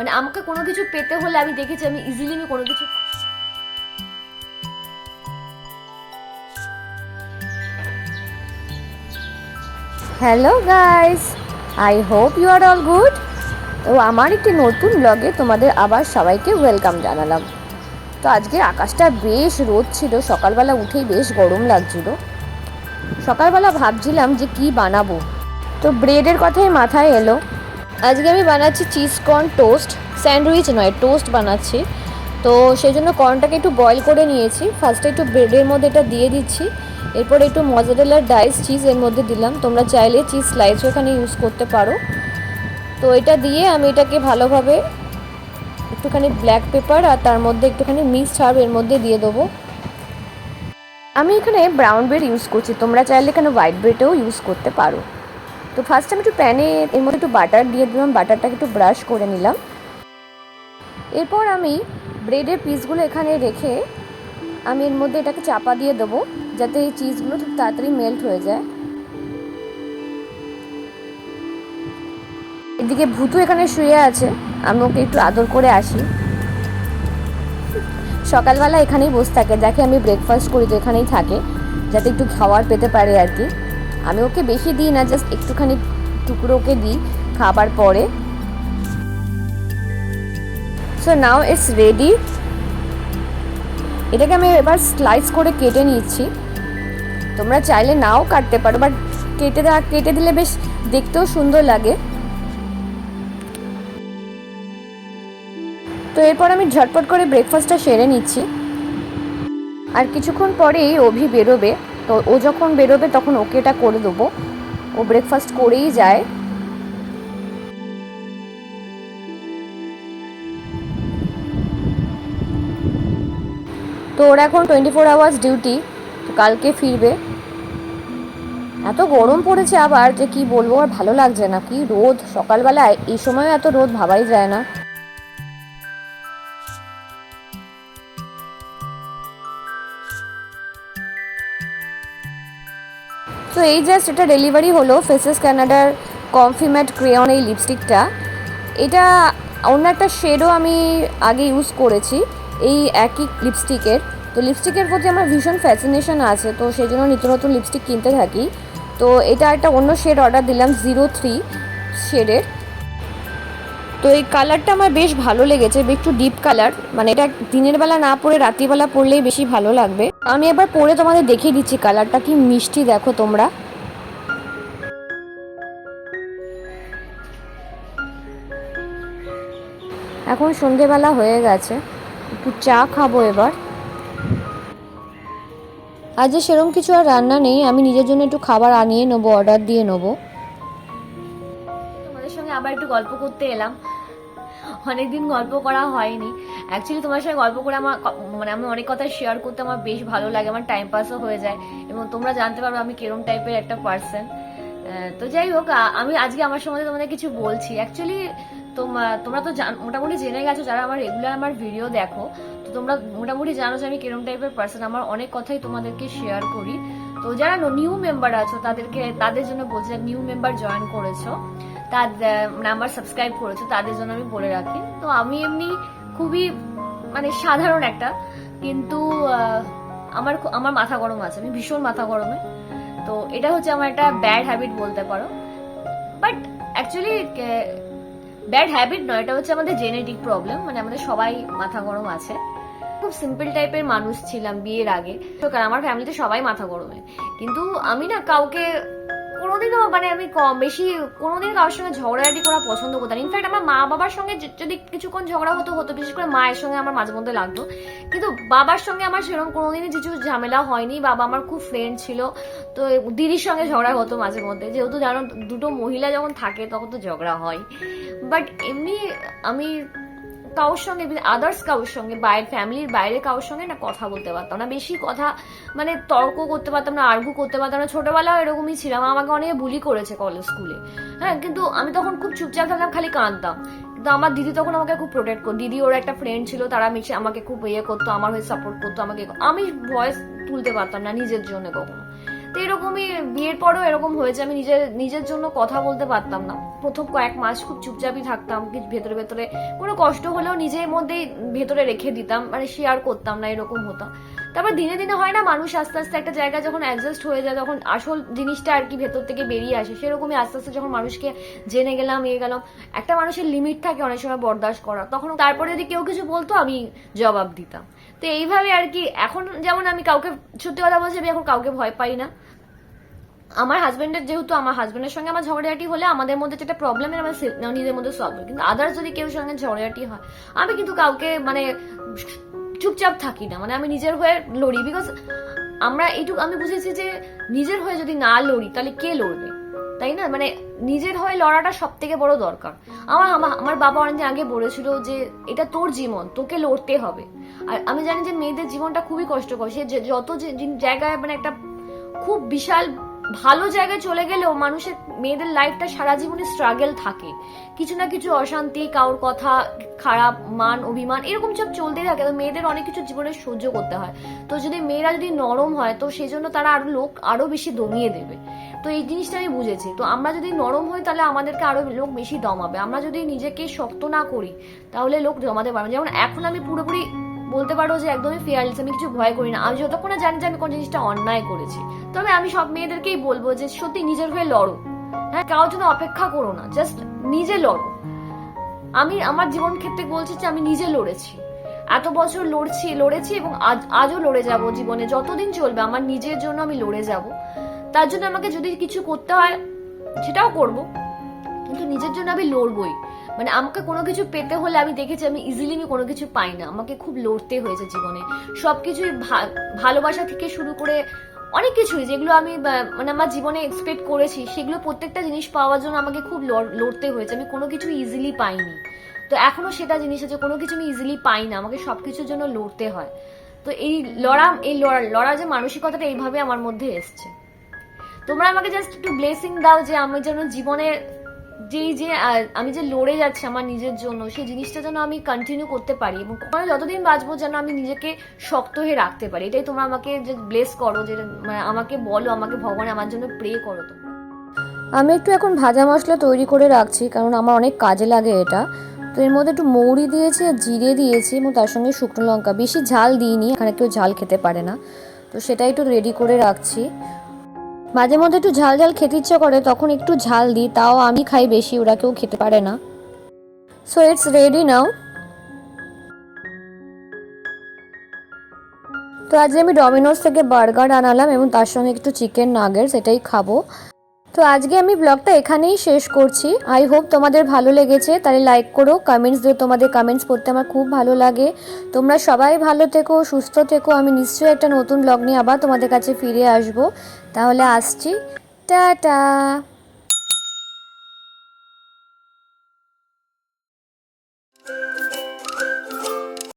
মানে আমাকে কোনো কিছু পেতে হলে আমি দেখেছি, আমি ইজিলি আমি কোনো কিছু hello guys I hope you are all good তো আমার একটি নতুন ব্লগে তোমাদের আবার সবাইকে ওয়েলকাম জানালাম। তো আজকে আকাশটা বেশ রোদ ছিল, সকালবেলা উঠেই বেশ গরম লাগছিল। সকালবেলা ভাবছিলাম যে কি বানাবো। তো ব্রেডের কথাই মাথায় এলো। আজকে আমি বানাচ্ছি চিজ কর্ন টোস্ট স্যান্ডউইচ নয় টোস্ট বানাচ্ছি। তো সেই জন্য কর্নটাকে একটু বয়েল করে নিয়েছি। ফার্স্টে একটু ব্রেডের মধ্যে এটা দিয়ে দিচ্ছি। এরপর একটু মজারেলার ডাইস চিজ এর মধ্যে দিলাম। তোমরা চাইলে চিজ স্লাইসও এখানে ইউজ করতে পারো। তো এটা দিয়ে আমি এটাকে ভালোভাবে একটুখানি ব্ল্যাক পেপার আর তার মধ্যে একটুখানি মিক্সড হার্ব এর মধ্যে দিয়ে দেবো। আমি এখানে ব্রাউন ব্রেড ইউজ করছি। তোমরা চাইলে এখানে হোয়াইট ব্রেডও ইউজ করতে পারো। তো ফার্স্ট আমি একটু প্যানে, এর মধ্যে একটু বাটার দিয়ে দিলাম বাটারটাকে একটু ব্রাশ করে নিলাম। এরপর আমি ব্রেডের পিসগুলো এখানে রেখে আমি এর মধ্যে এটাকে চাপা দিয়ে দেবো, যাতে এই চিজগুলো খুব তাড়াতাড়ি মেল্ট হয়ে যায়। এদিকে ভূতু এখানে শুয়ে আছে, আমি ওকে একটু আদর করে আসি। সকালবেলা এখানেই বসে থাকে, দেখে আমি ব্রেকফাস্ট করি তো এখানেই থাকে, যাতে একটু খাওয়ার পেতে পারে আর কি। আমি ওকে বেশি দিই না জাস্ট একটুখানি টুকরো ওকে দিই খাবার পরে। সো নাও ইটস রেডি এটাকে আমি এবার স্লাইস করে কেটে নিচ্ছি। তোমরা চাইলে নাও কাটতে পারো বাট কেটে দেওয়া কেটে দিলে বেশ দেখতেও সুন্দর লাগে। তো এরপর আমি ঝটপট করে ব্রেকফাস্টটা সেরে নিচ্ছি। আর কিছুক্ষণ পরেই অভি বেরোবে। তো ও যখন বেরোবে তখন ওকে এটা করে দেবো। ও ব্রেকফাস্ট করেই যায়। তো ওর এখন টোয়েন্টি ফোর আওয়ার্স ডিউটি কালকে ফিরবে। এত গরম পড়েছে আবার, যে কি বলব, আর ভালো লাগছে না। কি রোদ, সকালবেলায় এই সময় এত রোদ ভাবাই যায় না। তো এই জাস্ট এটা ডেলিভারি হলো ফেসেস ক্যানাডার কমফিম্যাট ক্রেয়ন এই লিপস্টিকটা এটা অন্য একটা শেডও আমি আগে ইউজ করেছি, এই একই লিপস্টিকের তো লিপস্টিকের প্রতি আমার ভীষণ ফ্যাসিনেশন আছে, তো সেই জন্য নিত্য নতুন লিপস্টিক কিনতে থাকি। তো এটা একটা অন্য শেড অর্ডার দিলাম জিরো থ্রি শেডের তো এই কালারটা আমার বেশ ভালো লেগেছে একটু ডিপ কালার মানে এটা দিনের বেলা না পরে রাত্রিবেলা পরলেই বেশি ভালো লাগবে। আমি একবার পরে তোমাদের দেখিয়ে দিচ্ছি কালারটা কি মিষ্টি দেখো তোমরা। এখন সন্ধেবেলা হয়ে গেছে, একটু চা খাব এবার। আজ যে সেরকম কিছু আর রান্না নেই, আমি নিজের জন্য একটু খাবার আনিয়ে নেব অর্ডার দিয়ে নেব। তোমাদের সঙ্গে আবার একটু গল্প করতে এলাম। অনেকদিন গল্প করা হয়নি। অ্যাকচুয়ালি তোমার সঙ্গে গল্প করে আমার মানে আমি অনেক কথা শেয়ার করতে আমার বেশ ভালো লাগে, আমার টাইম পাসও হয়ে যায় এবং তোমরা জানতে পারবে আমি কিরম টাইপের একটা পার্সন তো যাই হোক আমি আজকে আমার সম্বন্ধে তোমাদের কিছু বলছি। অ্যাকচুয়ালি তোমরা তো মোটামুটি জেনে গেছো যারা আমার রেগুলার আমার ভিডিও দেখো, তো তোমরা মোটামুটি জানো যে আমি কিরম টাইপের পার্সন আমার অনেক কথাই তোমাদেরকে শেয়ার করি। তো যারা নিউ মেম্বার আছো, তাদেরকে, তাদের জন্য বলছি নিউ মেম্বার জয়েন করেছ। তাদের মানে আমার সাবস্ক্রাইব করেছ, তাদের জন্য আমি বলে রাখি। তো আমি এমনি খুবই মানে সাধারণ একটা, কিন্তু আমার আমার মাথা গরম আছে, আমি ভীষণ মাথা গরমে। তো এটা হচ্ছে আমার একটা ব্যাড হ্যাবিট বলতে পারো। বাট অ্যাকচুয়ালি ব্যাড হ্যাবিট নয়, এটা হচ্ছে আমাদের জেনেটিক প্রবলেম মানে আমাদের সবাই মাথা গরম আছে। খুব সিম্পল টাইপের মানুষ ছিলাম বিয়ের আগে। কারণ আমার ফ্যামিলিতে সবাই মাথা গরমে। কিন্তু আমি না কাউকে কোনোদিনও মানে আমি কম বেশি কোনোদিন কারোর সঙ্গে ঝগড়াঝাটি করা পছন্দ করতাম ইনফ্যাক্ট আমার মা বাবার সঙ্গে যদি কিছুক্ষণ ঝগড়া হতো হতো, বিশেষ করে মায়ের সঙ্গে আমার মাঝে মধ্যে লাগতো। কিন্তু বাবার সঙ্গে আমার সেরকম কোনোদিনই কিছু ঝামেলা হয়নি। বাবা আমার খুব ফ্রেন্ড ছিল, তো দিদির সঙ্গে ঝগড়া হতো মাঝে মধ্যে। যেহেতু জানো, দুটো মহিলা যখন থাকে, তখন তো ঝগড়া হয়। বাট এমনি আমি কারোর সঙ্গে আদার্স কারোর সঙ্গে, বাইরে ফ্যামিলির বাইরে কারোর সঙ্গে না কথা বলতে পারতাম না। বেশি কথা মানে তর্ক করতে পারতাম না আর্গু করতে পারতাম না। ছোটবেলাও এরকমই ছিলাম, আমাকে অনেকে বুলি করেছে কলেজ স্কুলে হ্যাঁ কিন্তু আমি তখন খুব চুপচাপ থাকতাম, খালি কাঁদতাম। কিন্তু আমার দিদি তখন আমাকে খুব প্রোটেক্ট করতো দিদি ওর একটা ফ্রেন্ড ছিল, তারা মিশে আমাকে খুব ইয়ে করতো, আমার হয়ে সাপোর্ট করতো আমাকে। আমি ভয়েস তুলতে পারতাম না নিজের জন্য কখনো। তো এরকমই বিয়ের পরেও এরকম হয়েছে, আমি নিজের নিজের জন্য কথা বলতে পারতাম না। প্রথম কয়েক মাস খুব চুপচাপই থাকতাম কিছু ভেতরে ভেতরে কোনো কষ্ট হলেও নিজের মধ্যেই ভেতরে রেখে দিতাম মানে শেয়ার করতাম না এরকম হতাম তারপর দিনে দিনে হয় না, মানুষ আস্তে আস্তে একটা জায়গায় যখন অ্যাডজাস্ট হয়ে যায়, তখন আসল জিনিসটা আর কি ভেতর থেকে বেরিয়ে আসে। সেরকমই আস্তে আস্তে যখন মানুষকে জেনে গেলাম ইয়ে গেলাম, একটা মানুষের লিমিট থাকে অনেক সময় বরদাস্ত করা তখন তারপরে যদি কেউ কিছু বলতো, আমি জবাব দিতাম। তো এইভাবে আর কি, এখন যেমন আমি কাউকে, সত্যি কথা বলছি, আমি এখন কাউকে ভয় পাই না। আমার হাজবেন্ডের যেহেতু, আমার হাজবেন্ডের সঙ্গে আমার ঝগড়াঝাটি হলে আমাদের মধ্যে যেটা প্রবলেম আমার নিজের মধ্যে সলভ হয় কিন্তু আদার্স যদি কেউ সঙ্গে ঝগড়াঝাটি হয়, আমি কিন্তু কাউকে মানে চুপচাপ থাকি না। মানে আমি নিজের হয়ে লড়ি। বিকজ আমরা এইটুকু, আমি বুঝেছি যে নিজের হয়ে যদি না লড়ি, তাহলে কে লড়বে? তাই না? মানে নিজের হয়ে লড়াটা সব থেকে বড় দরকার। আমার, আমার- বাবা অনেকদিন আগে বলেছিল যে, এটা তোর জীবন, তোকে লড়তে হবে। আর আমি জানি যে, মেয়েদের জীবনটা খুবই কষ্টকর। সে যত জায়গায় মানে একটা খুব বিশাল ভালো জায়গায় চলে গেলেও মানুষের, মেয়েদের লাইফটা সারা জীবনে স্ট্রাগল থাকে। কিছু না কিছু অশান্তি, কারোর কথা খারাপ, মান, অভিমান, এরকম সব চলতেই থাকে। তো মেয়েদের অনেক কিছু জীবনে সহ্য করতে হয়। তো যদি মেয়েরা যদি নরম হয়, তো সেই জন্য তারা আরও লোক আরও বেশি দমিয়ে দেবে। তো এই জিনিসটা আমি বুঝেছি। তো আমরা যদি নরম হই, তাহলে আমাদেরকে আরও লোক বেশি দমাবে। আমরা যদি নিজেকে শক্ত না করি, তাহলে লোক জমাতে পারবে যেমন এখন আমি পুরোপুরি বলতে পারো যে একদমই ফেয়ারলেস আমি কিছু ভয় করি না। আমি যতক্ষণ জানি যে আমি কোন জিনিসটা অন্যায় করেছি। তবে আমি সব মেয়েদেরকেই বলব যে, সত্যি নিজের হয়ে লড়ো। হ্যাঁ কারোর জন্য অপেক্ষা করো না জাস্ট নিজে লড়ো। আমি আমার জীবন ক্ষেত্রে বলছি যে, আমি নিজে লড়েছি। এত বছর লড়ছি, লড়েছি এবং আজ, আজও লড়ে যাব জীবনে। যতদিন চলবে, আমার নিজের জন্য আমি লড়ে যাব। তার জন্য আমাকে যদি কিছু করতে হয়, সেটাও করব। কিন্তু নিজের জন্য আমি লড়বই। মানে আমাকে কোনো কিছু পেতে হলে আমি দেখেছি, আমি ইজিলি আমি কোনো কিছু পাই না। আমাকে খুব লড়তে হয়েছে জীবনে। সবকিছুই ভা- ভালোবাসা থেকে শুরু করে অনেক কিছুই, যেগুলো আমি মানে আমার জীবনে এক্সপেক্ট করেছি, সেগুলো প্রত্যেকটা জিনিস পাওয়ার জন্য আমাকে খুব লড়- লড়তে হয়েছে। আমি কোনো কিছু ইজিলি পাইনি। তো এখনও সেটা জিনিস আছে, কোনো কিছু আমি ইজিলি পাই না। আমাকে সব কিছুর জন্য লড়তে হয়। তো এই লড়া এই লড়া, লড়ার যে মানসিকতাটা এইভাবে আমার মধ্যে এসছে। তোমরা আমাকে জাস্ট একটু ব্লেসিং দাও যে আমি যেন জীবনে যেই যে আমি যে লড়ে যাচ্ছি আমার নিজের জন্য, সেই জিনিসটা যেন আমি কন্টিনিউ করতে পারি এবং কখনো যতদিন বাঁচবো যেন আমি নিজেকে শক্ত হয়ে রাখতে পারি। এটাই তোমরা আমাকে যে ব্লেস করো, যে মানে আমাকে বলো, আমাকে ভগবান আমার জন্য প্রে করো তোমরা। আমি একটু এখন ভাজা মশলা তৈরি করে রাখছি, কারণ আমার অনেক কাজে লাগে এটা। তো এর মধ্যে একটু মৌরি দিয়েছি, আর জিরে দিয়েছি, এবং তার সঙ্গে শুকনো লঙ্কা। বেশি ঝাল দিইনি, এখানে কেউ ঝাল খেতে পারে না। তো সেটাই একটু রেডি করে রাখছি। মাঝে মধ্যে একটু ঝাল ঝাল খেতে ইচ্ছে করে, তখন একটু ঝাল দিই, তাও আমি খাই বেশি, ওরা কেউ খেতে পারে না। সো ইটস রেডি নাও তো আজ আমি ডমিনোস থেকে বার্গার আনালাম এবং তার সঙ্গে একটু চিকেন নাগেটস এটাই খাব। তো আজকে আমি ব্লগটা এখানেই শেষ করছি। আই হোপ তোমাদের ভালো লেগেছে, তাহলে লাইক করো কমেন্টস দিও তোমাদের কমেন্টস পড়তে আমার খুব ভালো লাগে। তোমরা সবাই ভালো থেকো, সুস্থ থেকো, আমি নিশ্চয়ই একটা নতুন ব্লগ নিয়ে আবার তোমাদের কাছে ফিরে আসব। তাহলে আসছি, টাটা!